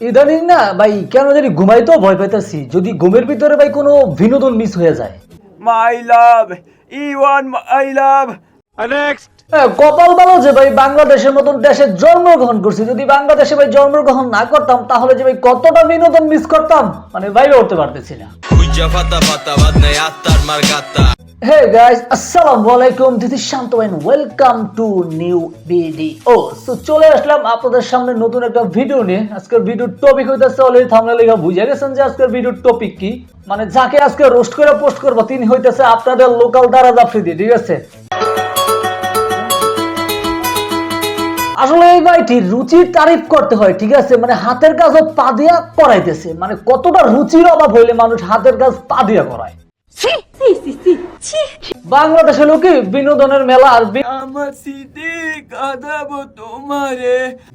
ইদানিং না ভাই কেন জানি ঘুমাইতেও ভয় পাইতেছি। যদি ঘুমের ভিতরে ভাই কোনো বিনোদন মিস হয়ে যায়। মাই লাভ ই ওয়ান মাই লাভ হ্যাঁ, কপাল ভালো যে ভাই বাংলাদেশের মতন দেশে জন্মগ্রহণ করছি। যদি বাংলাদেশে ভাই জন্মগ্রহণ না করতাম তাহলে যে ভাই কতটা বিনোদন মিস করতাম মানে বাইরে উঠতে পারতেছি না। হে গাইস আসসালামু আলাইকুম this is Shanto welcome to new video so চলে আসলাম আপনাদের সামনে নতুন একটা ভিডিও নিয়ে। আজকের ভিডিওর টপিক হইতাছে অলরেডি থামলে লেখা বুঝে গেছেন যে আজকের ভিডিওর টপিক কি? মানে যাকে আজকে রোস্ট করে পোস্ট করব তিনি হইতেছে আপনাদের লোকাল দারাজ আফ্রিদি ঠিক আছে? আসলে এই ভাইটি রুচির তারিফ করতে হয় ঠিক আছে? মানে হাতের কাজও পা দিয়া করাইতেছে। মানে কতটা রুচির অভাব হইলে মানুষ হাতের কাজ পা দিয়া করায়? বাংলাদেশে লোকে বিনোদনের মেলা আর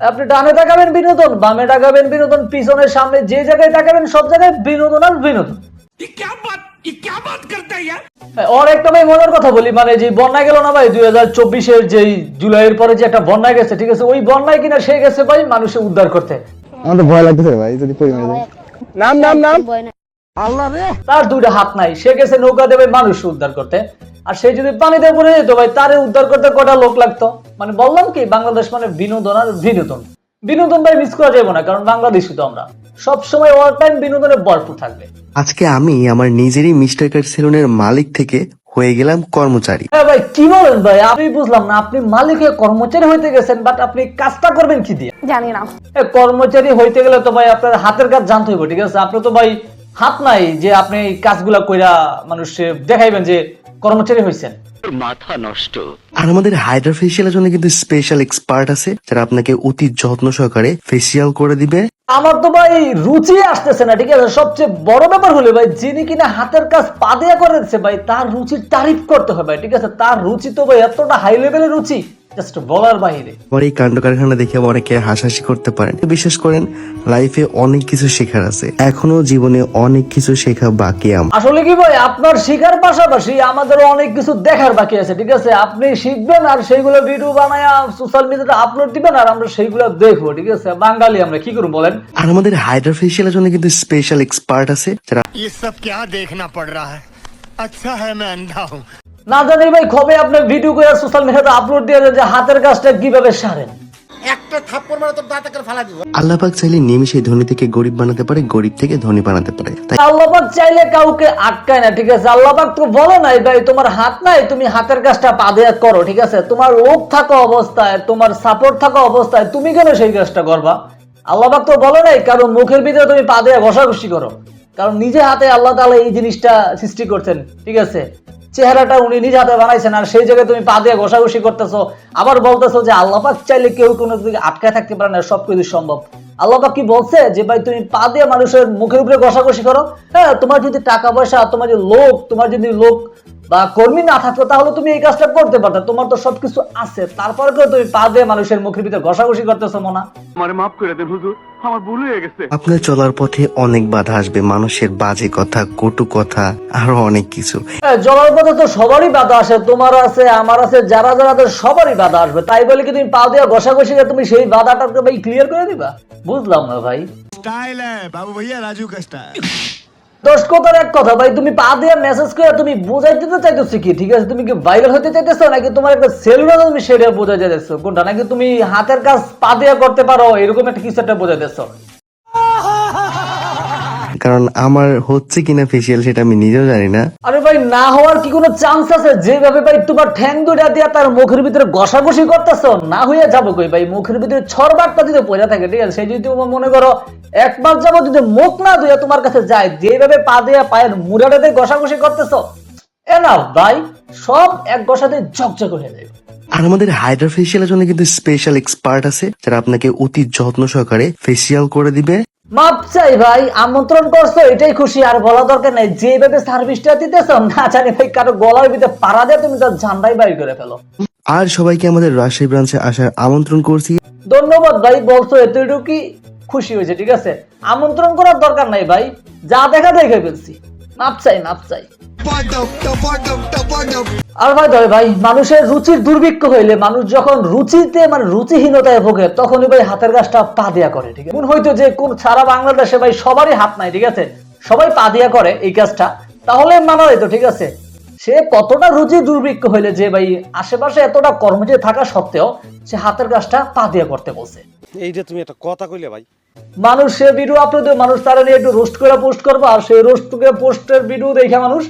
আপনি ডানে তাকাবেন বিনোদন বামে তাকাবেন বিনোদন পিছনের সামনে যে জায়গায় তাকাবেন সব জায়গায় বিনোদন আর বিনোদন। ওর একটা ভাই মজার কথা বলি মানে যে বন্যা গেল না ভাই দুই হাজার চব্বিশের যে জুলাইয়ের পরে যে একটা বন্যা গেছে ঠিক আছে? ওই বন্যায় কিনা সে গেছে ভাই মানুষে উদ্ধার করতে। আমার তো ভয় লাগতেছে ভাই যদি পড়ে মেরে যায় নাম নাম নাম। তার দুইটা হাত নাই সে গেছে নৌকা দেবে মানুষ উদ্ধার করতে। আর সে যদি পানিতে পড়ে যেত ভাই তারে উদ্ধার করতে কটা লোক লাগতো? মানে বললাম কি বাংলাদেশ মানে বিনোদন আর বিনোদন। বিনোদন ভাই মিস করা যাবে না কারণ বাংলাদেশি তো আমরা। সব সময় অল টাইম বিনোদনে ভরপুর থাকবে। আজকে আমি আমার নিজেরই মিস্টার কাট সেলুনের মালিক থেকে হয়ে গেলাম কর্মচারী। হ্যাঁ ভাই কি বলেন ভাই? আমি বুঝলাম না আপনি মালিক হয়ে কর্মচারী হইতে গেছেন বাট আপনি কাজটা করবেন কি দিয়ে? জানি না। এ, কর্মচারী হইতে গেলে তো ভাই আপনার হাতের কাজ জানতে হইব ঠিক আছে? আপনি তো ভাই হাত নাই যে আপনি এই কাজগুলা কইরা মানুষে দেখাইবেন যে কর্মচারী হইছেন। আর আমাদের হাইড্রা ফেসিয়ালের জন্য কিন্তু স্পেশাল এক্সপার্ট আছে যারা আপনাকে অতি যত্ন সহকারে ফেসিয়াল করে দিবে। আমার তো ভাই রুচি আসতেছে না, ঠিক আছে? সবচেয়ে বড় ব্যাপার হলে ভাই, যিনি কিনা হাতের কাজ পা করে দিচ্ছে ভাই, তার রুচির তারিফ করতে হবে ঠিক আছে? তার রুচি তো ভাই এতটা হাই লেভেলের রুচি জাস্ট বলার বাইরে আমার এই কাণ্ড কারখানা দেখে অনেকে হাসাহাসি করতে পারেন বিশেষ করেন লাইফে অনেক কিছু শেখার আছে এখনো জীবনে অনেক কিছু শেখা বাকি আমার আসলে কি ভাই আপনার শিখার পাশাপাশি আমাদের অনেক কিছু দেখার বাকি আছে ঠিক আছে আপনি শিখবেন আর সেইগুলো ভিডিও বানায় সোশ্যাল মিডিয়াতে আপলোড দিবেন আর আমরা সেইগুলো দেখবো ঠিক আছে বাঙালি আমরা কি করবো বলেন আর আমাদের হাইড্রা ফেসিয়ালের জন্য কিন্তু স্পেশাল এক্সপার্ট আছে যারা ये सब क्या देखना पड़ रहा है আচ্ছা হ্যাঁ ম্যান দাও। না জানি ভাই কবে আপনার ভিডিও করে সোশ্যাল মিডিয়াতে আপলোড দিয়ে দেন যে হাতের কাজটা কীভাবে সারেন। একটা থাপ্পড় মারা দাঁত ফালা দিব। আল্লাহ পাক চাইলে ধনী থেকে গরিব বানাতে পারে গরিব থেকে ধনী বানাতে পারে। আল্লাহ পাক চাইলে কাউকে আটকায় না ঠিক আছে? আল্লাহ পাক তো বলে নাই ভাই তোমার হাত নাই তুমি হাতের কাজটা পা দিয়ে করো ঠিক আছে? তোমার লোভ থাকা অবস্থায় তোমার সাপোর্ট থাকা অবস্থায় তুমি কেন সেই কাজটা করবা? আল্লাহ পাক তো বলে নাই কারণ মুখের ভিতরে তুমি পা দিয়ে ঘষাঘষি করো। কারণ নিজে হাতে আল্লাহ তালা এই জিনিসটা সৃষ্টি করছেন, ঠিক আছে? চেহারাটা উনি নিজ হাতে বানাইছেন আর সেই জায়গায় তুমি পা দিয়ে ঘষাঘষি করতেছো, আবার বলতেছো যে আল্লাপাক চাইলে কেউ কোনো দিকে আটকায় থাকতে পারে না সব কিছু সম্ভব। আল্লাপাক কি বলছে যে ভাই তুমি পা দিয়ে মানুষের মুখের উপরে ঘষাঘষি করো? হ্যাঁ তোমার যদি টাকা পয়সা, তোমার যদি লোক, তোমার যদি লোক বা কর্মী না থাকতো তাহলে তুমি এই কাজটা করতে পারতে। তোমার তো সবকিছু আছে। তারপরে করে তুমি পা দিয়ে মানুষের মুখের ভিতরে ঘষাঘষি করতেছ মনা। আমারে মাফ করে দেন হুজুর আমার ভুল হয়ে গেছে। আপনি চলার পথে অনেক বাধা আসবে মানুষের বাজে কথা কটু কথা আরও অনেক কিছু। চলার পথে তো সবারই বাধা আসে তোমার আছে আমার আছে যারা যারা তো সবারই বাধা আসবে। তাই বলে কি তুমি পা দিয়ে ঘষাঘষি করে তুমি সেই বাধাটাকে ভাই ক্লিয়ার করে দিবা? বুঝলাম না ভাই। স্টাইল হ্যাঁ বাবু ভাইয়া রাজু কা দশ এক কথা, ভাই, তুমি পা দিয়ে মেসেজ করে তুমি বোঝাই দিতে চাইতেছো কি? ঠিক আছে, তুমি কি ভাইরাল হতে চাইতেছো নাকি তোমার একটা সেলুলার তুমি সেটা বোঝাই যাইতেছো কোনটা? নাকি তুমি হাতের কাজ পা দিয়ে করতে পারো? এরকম একটা কিছু একটা বোঝাইতেছো? কারণ আমার হচ্ছে কিনা ফেসিয়াল সেটা আমি নিজেও জানি না। আরে ভাই না হওয়ার কি কোনো চান্স আছে? যেভাবে ভাই তোমার ঠ্যাং দুটা দিয়া তার মুখের ভিতরে ঘষাঘষি করতেছো না হইয়া যাব কই ভাই? মুখের ভিতরে ছড়বারটা যদি পড়ে থাকে ঠিক আছে? সেই যদি তোমার মনে করো একবার যাব যদি মুখ না ধুয়ে তোমার কাছে যায় যেভাবে পা দিয়া পায়ের মুড়াটাতে ঘষাঘষি করতেছো এ না ভাই সব এক ঘষাতে ঝকঝক হয়ে যাবে। আর আমাদের হাইড্রা ফেসিয়ালের জন্য কিন্তু স্পেশাল এক্সপার্ট আছে যারা আপনাকে অতি যত্ন সহকারে ফেসিয়াল করে দিবে। মাপ চাই ভাই আমন্ত্রণ করছ এটাই খুশি। আর বলা দরকার নাই যেভাবে সার্ভিসটা দিতেছো না জানি ভাই কারও গলার ভিতরে পাড়া দিয়ে তুমি তার ঝান্ডাই বাড়ি করে ফেলো। আর সবাইকে আমাদের রাজশাহী ব্রাঞ্চে আসার আমন্ত্রণ করছি। ধন্যবাদ ভাই বলছো এতটুকুই খুশি হয়েছে ঠিক আছে? আমন্ত্রণ করার দরকার নাই ভাই যা দেখা দেখে ফেলছি। মাপ চাই মাপ চাই। আর ভাই দয় ভাই মানুষের রুচির দুর্ভিক্ষ হইলে মানুষ যখন রুচিতে মানে রুচিহীনতায় ভোগে তখনই ভাই হাতের গাছটা পা দেয়া করে ঠিক আছে? হয়তো যে কোন সারা বাংলাদেশে ভাই সবারই হাত নাই ঠিক আছে? সবাই পা দিয়া করে এই কাজটা তাহলে মানা হইতো ঠিক আছে? সে কতটা রুচি দুর্ভিক্ষ হইলে যে ভাই আশেপাশে এতটা কর্মচারী থাকা সত্ত্বেও সে হাতের কাজটা পা দিয়া করতে বলছে। এইটা তুমি একটা কথা কইলে ভাই। মানুষ সে ভিডিও আপলোড মানুষ তারা নিয়ে একটু রোস্ট করে পোস্ট করব আর সেই রোস্ট পোস্টের ভিডিও দেখে মানুষ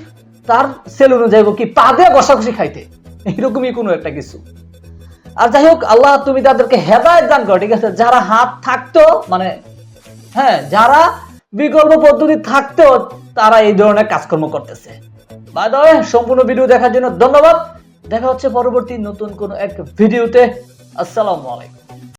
তার সেলুনে যাইব কি? পা দিয়ে ঘষাঘষি খাইতে। এইরকমই কোনো একটা কিছু। আর যাই হোক, আল্লাহ তুমি তাদেরকে হেদায়ত দান করো, ঠিক আছে? যারা হাত থাকতো মানে হ্যাঁ যারা বিকল্প পদ্ধতি থাকতেও তারা এই ধরনের কাজকর্ম করতেছে। বাই সম্পূর্ণ ভিডিও দেখার জন্য ধন্যবাদ। দেখা হচ্ছে পরবর্তী নতুন কোন এক ভিডিওতে আসসালামু আলাইকুম।